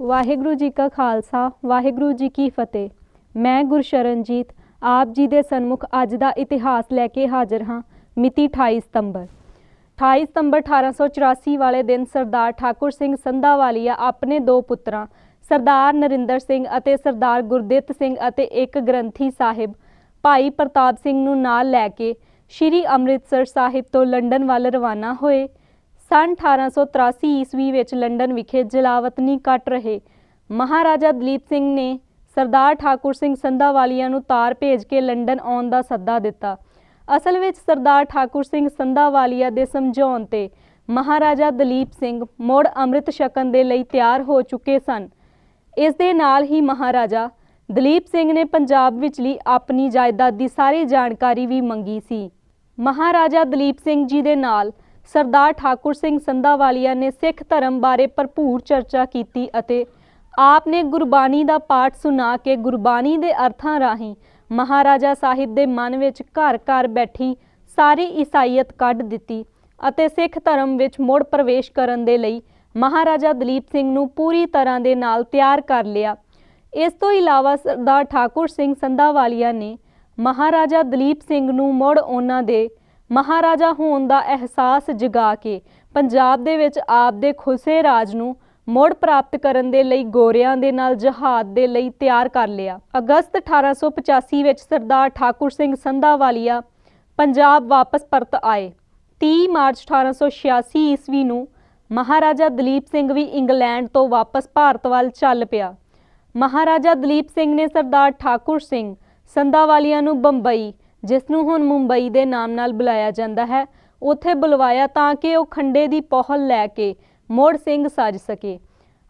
ਵਾਹਿਗੁਰੂ ਜੀ ਕਾ ਖਾਲਸਾ, ਵਾਹਿਗੁਰੂ ਜੀ ਕੀ ਫਤਿਹ। ਮੈਂ ਗੁਰਸ਼ਰਨਜੀਤ, ਆਪ ਜੀ ਦੇ ਸਨਮੁਖ ਅੱਜ ਦਾ ਇਤਿਹਾਸ ਲੈ ਕੇ ਹਾਜ਼ਰ ਹਾਂ, ਮਿਤੀ 28 ਸਤੰਬਰ। 28 ਸਤੰਬਰ 1884 ਵਾਲੇ ਦਿਨ ਸਰਦਾਰ ਠਾਕੁਰ ਸਿੰਘ ਸੰਧਾਵਾਲੀਆ ਆਪਣੇ ਦੋ ਪੁੱਤਰਾਂ, ਸਰਦਾਰ ਨਰਿੰਦਰ ਸਿੰਘ ਅਤੇ ਸਰਦਾਰ ਗੁਰਦਿੱਤ ਸਿੰਘ ਅਤੇ ਇੱਕ ਗ੍ਰੰਥੀ ਸਾਹਿਬ, ਭਾਈ ਪ੍ਰਤਾਪ ਸਿੰਘ ਨੂੰ ਨਾਲ ਲੈ ਕੇ ਸ਼੍ਰੀ ਅੰਮ੍ਰਿਤਸਰ ਸਾਹਿਬ ਤੋਂ ਲੰਡਨ ਵੱਲ ਰਵਾਨਾ ਹੋਏ। ਸਨ 1883 ਈਸਵੀ ਵਿੱਚ ਲੰਡਨ ਵਿਖੇ ਜਲਾਵਤਨੀ ਕੱਟ ਰਹੇ। ਮਹਾਰਾਜਾ ਦਲੀਪ ਸਿੰਘ ਨੇ ਸਰਦਾਰ ਠਾਕੁਰ ਸਿੰਘ ਸੰਧਾਵਾਲੀਆ ਨੂੰ ਤਾਰ ਭੇਜ ਕੇ ਲੰਡਨ ਆਉਣ ਦਾ ਸੱਦਾ ਦਿੱਤਾ। ਅਸਲ ਵਿੱਚ ਸਰਦਾਰ ਠਾਕੁਰ ਸਿੰਘ ਸੰਧਾਵਾਲੀਆ ਦੇ ਸਮਝਾਉਣ ਤੇ ਮਹਾਰਾਜਾ ਦਲੀਪ ਸਿੰਘ ਮੁੜ ਅੰਮ੍ਰਿਤ ਛਕਣ ਦੇ ਲਈ ਤਿਆਰ ਹੋ ਚੁੱਕੇ ਸਨ। ਇਸ ਦੇ ਨਾਲ ਹੀ ਮਹਾਰਾਜਾ ਦਲੀਪ ਸਿੰਘ ਨੇ ਪੰਜਾਬ ਵਿਚਲੀ ਆਪਣੀ ਜਾਇਦਾਦ ਦੀ ਸਾਰੀ ਜਾਣਕਾਰੀ ਵੀ ਮੰਗੀ ਸੀ। ਮਹਾਰਾਜਾ ਦਲੀਪ ਸਿੰਘ ਜੀ ਦੇ ਨਾਲ ਸਰਦਾਰ ਠਾਕੁਰ ਸਿੰਘ ਸੰਧਾਵਾਲੀਆ ਨੇ ਸਿੱਖ ਧਰਮ ਬਾਰੇ ਭਰਪੂਰ ਚਰਚਾ ਕੀਤੀ ਅਤੇ ਆਪ ਨੇ ਗੁਰਬਾਣੀ ਦਾ ਪਾਠ ਸੁਣਾ ਕੇ ਗੁਰਬਾਣੀ ਦੇ ਅਰਥਾਂ ਰਾਹੀਂ ਮਹਾਰਾਜਾ ਸਾਹਿਬ ਦੇ ਮਨ ਵਿੱਚ ਘਰ-ਘਰ ਬੈਠੀ ਸਾਰੀ ਈਸਾਈਅਤ ਕੱਢ ਦਿੱਤੀ ਅਤੇ ਸਿੱਖ ਧਰਮ ਵਿੱਚ ਮੁੜ ਪ੍ਰਵੇਸ਼ ਕਰਨ ਦੇ ਲਈ ਮਹਾਰਾਜਾ ਦਲੀਪ ਸਿੰਘ ਨੂੰ ਪੂਰੀ ਤਰ੍ਹਾਂ ਦੇ ਨਾਲ ਤਿਆਰ ਕਰ ਲਿਆ। ਇਸ ਤੋਂ ਇਲਾਵਾ ਸਰਦਾਰ ਠਾਕੁਰ ਸਿੰਘ ਸੰਧਾਵਾਲੀਆ ਨੇ ਮਹਾਰਾਜਾ ਦਲੀਪ ਸਿੰਘ ਨੂੰ ਮੁੜ ਉਹਨਾਂ ਦੇ ਮਹਾਰਾਜਾ ਹੋਣ ਦਾ ਅਹਿਸਾਸ ਜਗਾ ਕੇ ਪੰਜਾਬ ਦੇ ਵਿੱਚ ਆਪ ਦੇ ਖੁਸੇ ਰਾਜ ਨੂੰ ਮੁੜ ਪ੍ਰਾਪਤ ਕਰਨ ਦੇ ਲਈ ਗੋਰਿਆਂ ਦੇ ਨਾਲ ਜਹਾਦ ਦੇ ਲਈ ਤਿਆਰ ਕਰ ਲਿਆ। ਅਗਸਤ 1885 ਵਿੱਚ ਸਰਦਾਰ ਠਾਕੁਰ ਸਿੰਘ ਸੰਧਾਵਾਲੀਆ ਪੰਜਾਬ ਵਾਪਸ ਪਰਤ ਆਏ। 30 ਮਾਰਚ 1886 ਈਸਵੀ ਨੂੰ ਮਹਾਰਾਜਾ ਦਲੀਪ ਸਿੰਘ ਵੀ ਇੰਗਲੈਂਡ ਤੋਂ ਵਾਪਸ ਭਾਰਤ ਵੱਲ ਚੱਲ ਪਿਆ। ਮਹਾਰਾਜਾ ਦਲੀਪ ਸਿੰਘ ਨੇ ਸਰਦਾਰ ਠਾਕੁਰ ਸਿੰਘ ਸੰਧਾਵਾਲੀਆ ਨੂੰ ਬੰਬਈ ਜਿਸ ਨੂੰ ਹੁਣ ਮੁੰਬਈ ਦੇ ਨਾਮ ਨਾਲ ਬੁਲਾਇਆ ਜਾਂਦਾ ਹੈ, ਉੱਥੇ ਬੁਲਵਾਇਆ ਤਾਂ ਕਿ ਉਹ ਖੰਡੇ ਦੀ ਪਹੁਲ ਲੈ ਕੇ ਮੋੜ ਸਿੰਘ ਸੱਜ ਸਕੇ।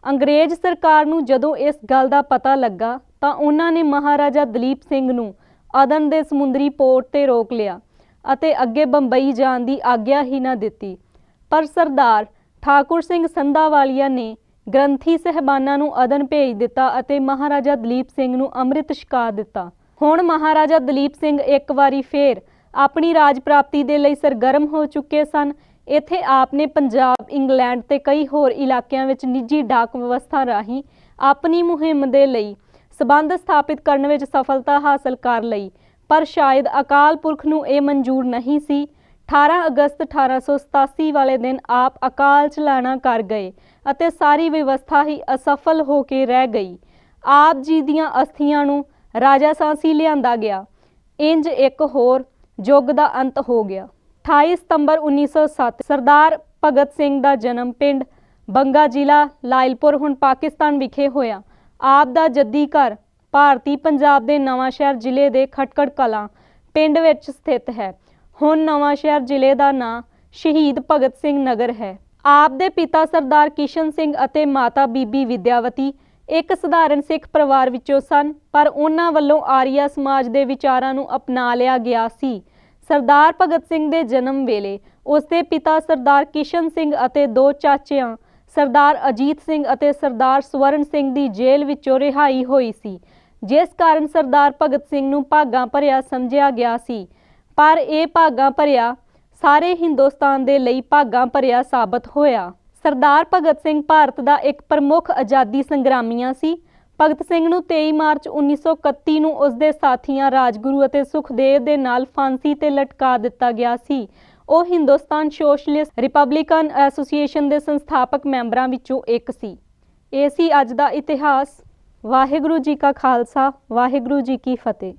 ਅੰਗਰੇਜ਼ ਸਰਕਾਰ ਨੂੰ ਜਦੋਂ ਇਸ ਗੱਲ ਦਾ ਪਤਾ ਲੱਗਾ, ਤਾਂ ਉਹਨਾਂ ਨੇ ਮਹਾਰਾਜਾ ਦਲੀਪ ਸਿੰਘ ਨੂੰ ਅਦਨ ਦੇ ਸਮੁੰਦਰੀ ਪੋਰਟ ਤੇ ਰੋਕ ਲਿਆ ਅਤੇ ਅੱਗੇ ਬੰਬਈ ਜਾਣ ਦੀ ਆਗਿਆ ਹੀ ਨਾ ਦਿੱਤੀ। ਪਰ ਸਰਦਾਰ ਠਾਕੁਰ ਸਿੰਘ ਸੰਧਾਵਾਲੀਆ ਨੇ ਗ੍ਰੰਥੀ ਸਹਿਬਾਨਾਂ ਨੂੰ ਅਦਨ ਭੇਜ ਦਿੱਤਾ ਅਤੇ ਮਹਾਰਾਜਾ ਦਲੀਪ ਸਿੰਘ ਨੂੰ ਅੰਮ੍ਰਿਤ ਛਕਾ ਦਿੱਤਾ। ਹੁਣ ਮਹਾਰਾਜਾ ਦਲੀਪ ਸਿੰਘ ਇੱਕ ਵਾਰੀ ਫੇਰ ਆਪਣੀ ਰਾਜ ਪ੍ਰਾਪਤੀ ਦੇ ਲਈ ਸਰਗਰਮ ਹੋ ਚੁੱਕੇ ਸਨ। ਇੱਥੇ ਆਪ ਨੇ ਪੰਜਾਬ, ਇੰਗਲੈਂਡ ਤੇ ਕਈ ਹੋਰ ਇਲਾਕਿਆਂ ਵਿੱਚ ਨਿੱਜੀ ਡਾਕ ਵਿਵਸਥਾ ਰਾਹੀਂ ਆਪਣੀ ਮੁਹਿੰਮ ਦੇ ਲਈ ਸਬੰਧ ਸਥਾਪਿਤ ਕਰਨ ਵਿੱਚ ਸਫਲਤਾ ਹਾਸਲ ਕਰ ਲਈ। ਪਰ ਸ਼ਾਇਦ ਅਕਾਲ ਪੁਰਖ ਨੂੰ ਇਹ ਮਨਜ਼ੂਰ ਨਹੀਂ ਸੀ। 18 ਅਗਸਤ 1887 ਵਾਲੇ ਦਿਨ ਆਪ ਅਕਾਲ ਚਲਾਣਾ ਕਰ ਗਏ ਅਤੇ ਸਾਰੀ ਵਿਵਸਥਾ ਹੀ ਅਸਫਲ ਹੋ ਕੇ ਰਹਿ ਗਈ। ਆਪ ਜੀ ਦੀਆਂ ਅਸਥੀਆਂ ਨੂੰ ਰਾਜਾ ਸਾਂਸੀ ਲਿਆਂਦਾ ਗਿਆ। ਇੰਜ ਇੱਕ ਹੋਰ ਯੁੱਗ ਦਾ ਅੰਤ ਹੋ ਗਿਆ। 28 ਸਤੰਬਰ 1907 ਸਰਦਾਰ ਭਗਤ ਸਿੰਘ ਦਾ ਜਨਮ ਪਿੰਡ ਬੰਗਾ ਜ਼ਿਲ੍ਹਾ ਲਾਇਲਪੁਰ, ਹੁਣ ਪਾਕਿਸਤਾਨ ਵਿਖੇ ਹੋਇਆ। ਆਪ ਦਾ ਜੱਦੀ ਘਰ ਭਾਰਤੀ ਪੰਜਾਬ ਦੇ ਨਵਾਂਸ਼ਹਿਰ ਜ਼ਿਲ੍ਹੇ ਦੇ ਖਟਕੜ ਕਲਾਂ ਪਿੰਡ ਵਿੱਚ ਸਥਿਤ ਹੈ। ਹੁਣ ਨਵਾਂਸ਼ਹਿਰ ਜ਼ਿਲ੍ਹੇ ਦਾ ਨਾਂ ਸ਼ਹੀਦ ਭਗਤ ਸਿੰਘ ਨਗਰ ਹੈ। ਆਪ ਦੇ ਪਿਤਾ ਸਰਦਾਰ ਕਿਸ਼ਨ ਸਿੰਘ ਅਤੇ ਮਾਤਾ ਬੀਬੀ ਵਿਦਿਆਵਤੀ ਇੱਕ ਸਧਾਰਨ ਸਿੱਖ ਪਰਿਵਾਰ ਵਿੱਚੋਂ ਸਨ, ਪਰ ਉਹਨਾਂ ਵੱਲੋਂ ਆਰੀਆ ਸਮਾਜ ਦੇ ਵਿਚਾਰਾਂ ਨੂੰ ਅਪਣਾ ਲਿਆ ਗਿਆ ਸੀ। ਸਰਦਾਰ ਭਗਤ ਸਿੰਘ ਦੇ ਜਨਮ ਵੇਲੇ ਉਸ ਦੇ ਪਿਤਾ ਸਰਦਾਰ ਕਿਸ਼ਨ ਸਿੰਘ ਅਤੇ ਦੋ ਚਾਚਿਆਂ, ਸਰਦਾਰ ਅਜੀਤ ਸਿੰਘ ਅਤੇ ਸਰਦਾਰ ਸਵਰਨ ਸਿੰਘ ਦੀ ਜੇਲ੍ਹ ਵਿੱਚੋਂ ਰਿਹਾਈ ਹੋਈ ਸੀ, ਜਿਸ ਕਾਰਨ ਸਰਦਾਰ ਭਗਤ ਸਿੰਘ ਨੂੰ ਭਾਗਾਂ ਭਰਿਆ ਸਮਝਿਆ ਗਿਆ ਸੀ। ਪਰ ਇਹ ਭਾਗਾਂ ਭਰਿਆ ਸਾਰੇ ਹਿੰਦੁਸਤਾਨ ਦੇ ਲਈ ਭਾਗਾਂ ਭਰਿਆ ਸਾਬਤ ਹੋਇਆ। ਸਰਦਾਰ ਭਗਤ ਸਿੰਘ ਭਾਰਤ ਦਾ ਇੱਕ ਪ੍ਰਮੁੱਖ ਆਜ਼ਾਦੀ ਸੰਗਰਾਮੀਆਂ ਸੀ। ਭਗਤ ਸਿੰਘ ਨੂੰ 23 ਮਾਰਚ 1931 ਨੂੰ ਉਸ ਦੇ ਸਾਥੀਆਂ ਰਾਜਗੁਰੂ ਅਤੇ ਸੁਖਦੇਵ ਦੇ ਨਾਲ ਫਾਂਸੀ ਤੇ ਲਟਕਾ ਦਿੱਤਾ ਗਿਆ ਸੀ। ਉਹ ਹਿੰਦੁਸਤਾਨ ਸੋਸ਼ਲਿਸਟ ਰਿਪਬਲਿਕਨ ਐਸੋਸੀਏਸ਼ਨ ਦੇ ਸੰਸਥਾਪਕ ਮੈਂਬਰਾਂ ਵਿੱਚੋਂ ਇੱਕ ਸੀ। ਇਹ ਸੀ ਅੱਜ ਦਾ ਇਤਿਹਾਸ। ਵਾਹਿਗੁਰੂ ਜੀ ਕਾ ਖਾਲਸਾ, ਵਾਹਿਗੁਰੂ ਜੀ ਕੀ ਫਤਿਹ।